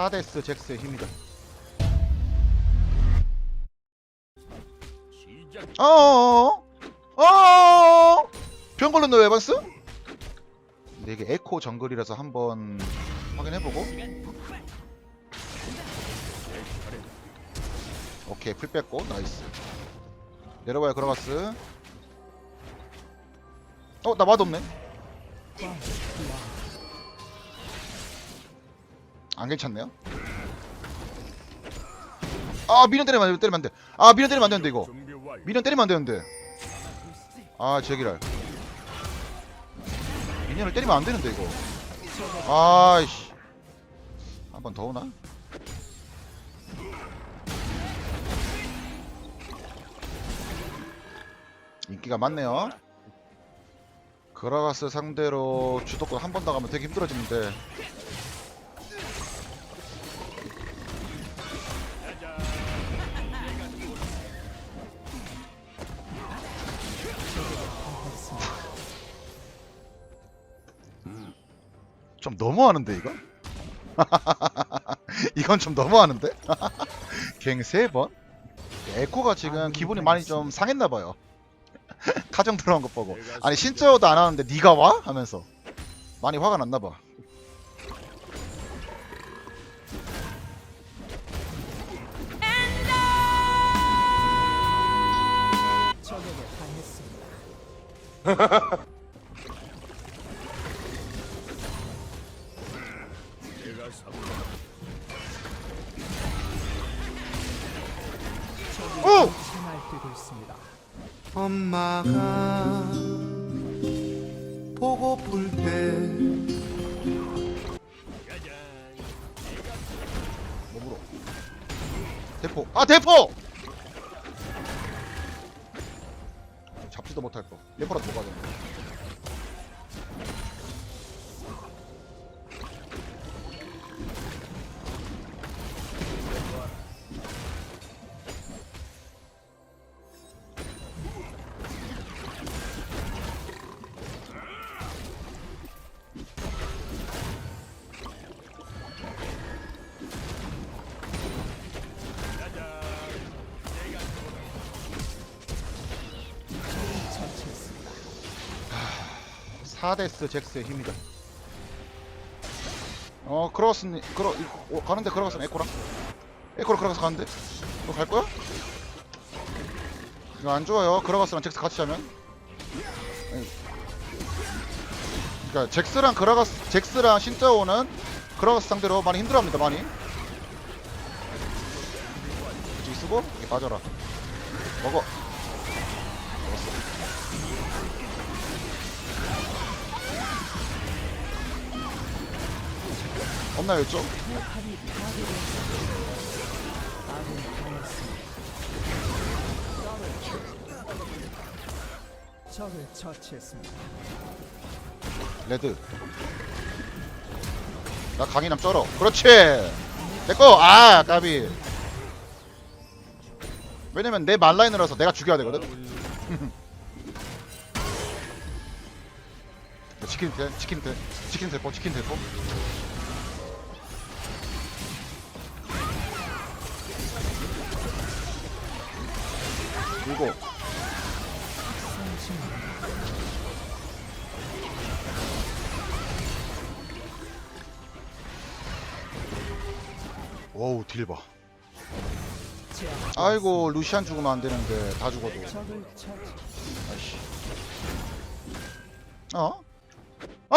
사데스 잭스의 힘이다. 어어어? 어어어? 병 걸렸네 에반스? 근데 이게 에코 정글이라서 한번 확인해보고 오케이 풀 뺐고 나이스 내려가야 그라가스 어? 나 맛없네 안 괜찮네요? 아 미련 때리면 안 돼 때리면 안 돼. 아 미련 때리면 안 되는데 이거. 미련 때리면 안 되는데. 아 제기랄. 미련을 때리면 안 되는데 이거. 아이씨. 한 번 더 오나? 인기가 많네요. 그라가스 상대로 주도권 한번더 가면 되게 힘들어지는데 좀 너무하는데 이거? 이건 좀 너무하는데? 갱 세 번? 에코가 지금 기분이 많이 좀 상했나봐요 카정 들어간 것 보고 아니 신짜오도 안 하는데 네가 와? 하면서 많이 화가 났나봐 오! 있습니다. 엄마가 보고플 때 몸으로 대포 아 대포! 잡지도 못할 거 대포라도 되 사데스 잭스의 힘이다. 어 크로스니 크로 이- 어, 가는데 크로스는 에코랑 에코로 크로스 가는데 너 갈 거야? 이거 안 좋아요. 크로스랑 잭스 같이 하면. 그러니까 잭스랑 크라가스 잭스랑 신짜오는 크라가스 상대로 많이 힘들어합니다. 많이. 그치 쓰고 이렇게 빠져라. 먹어. 먹었어. 없나요. 적을 처치했습니다. 레드. 나 강인함 쩔어. 그렇지! 내꺼 아 까비. 왜냐면 내 말라인이라서 내가 죽여야 되거든? 치킨 대 치킨 대 치킨 대포 치킨 대포 그리고 오우 딜봐 제압. 아이고 루시안 죽으면 안 되는데 다 죽어도. 아이씨 어? 어?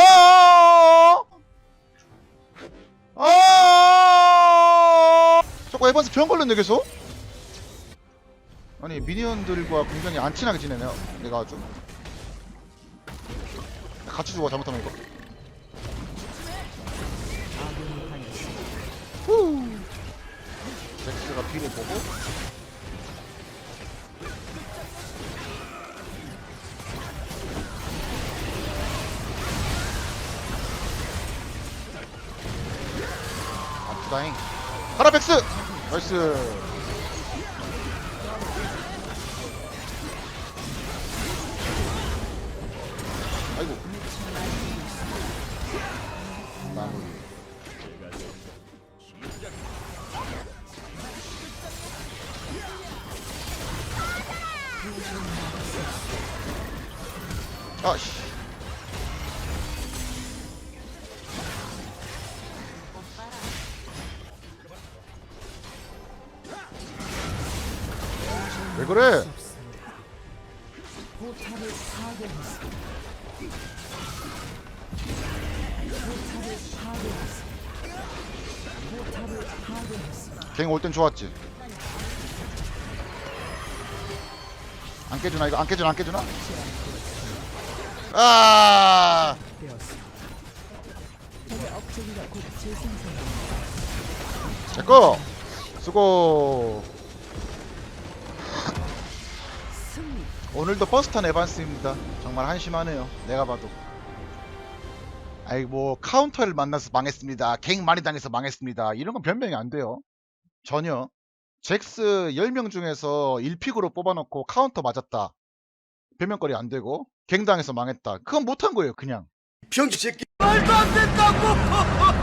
어? 저거 에반스 병 걸렸네 계속? 아니 미니언들과 굉장히 안 친하게 지내네요. 내가 아주. 같이 죽어 잘못하면 이거. 후. 잭스가 뒤를 보고. 아프다잉 파라백스! 나이스 괴했습니다. 갱올 땐 좋았지. 안 깨주나 이거? 안 깨주나 안 깨주나 아. 제꺼 수고. 오늘도 버스턴 에반스입니다. 정말 한심하네요. 내가 봐도. 아이 뭐 카운터를 만나서 망했습니다. 갱 많이 당해서 망했습니다. 이런 건 변명이 안 돼요. 전혀. 잭스 10명 중에서 1픽으로 뽑아놓고 카운터 맞았다 변명거리 안 되고 갱 당해서 망했다. 그건 못한 거예요 그냥. 병신 새끼. 말도 안 된다고